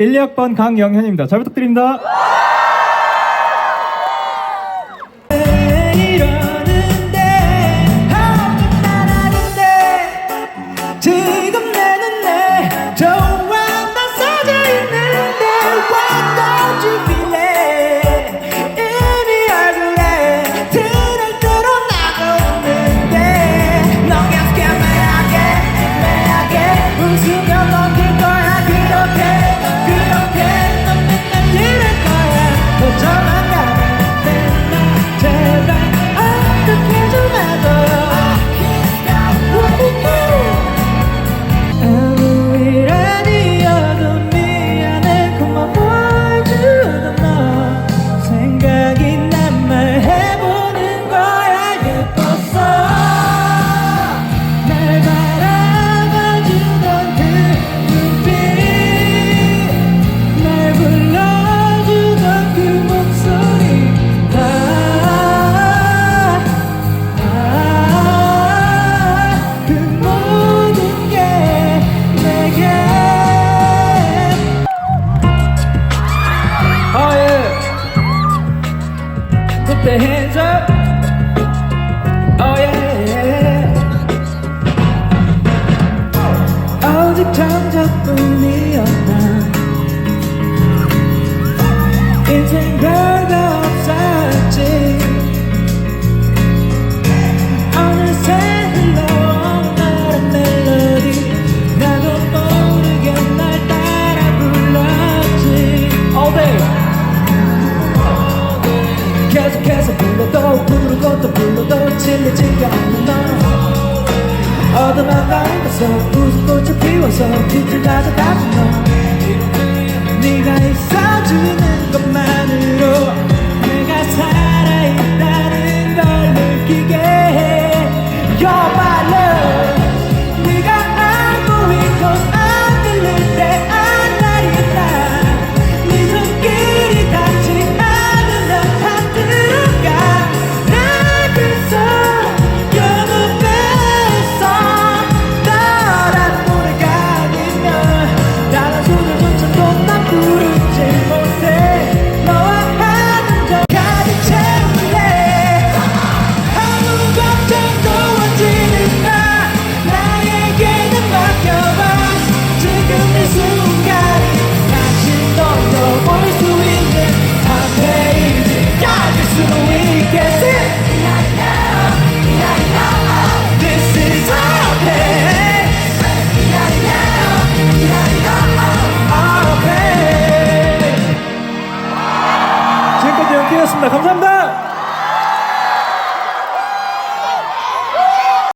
1, 2학번 강영현입니다. 잘 부탁드립니다. 이러는데 하는데, 천적뿐이었나? 인생 별거 없었지. 어느새 흘러온 나란 멜로디 나도 모르게 날 따라 불렀지. All 계속해서 불러도 부르고 또 불러도 질리지가 않는 너. 와서 웃음꽃을 피워서 빛을 가져다 주너 네가 있어주는 것만으로 기회였습니다. 감사합니다.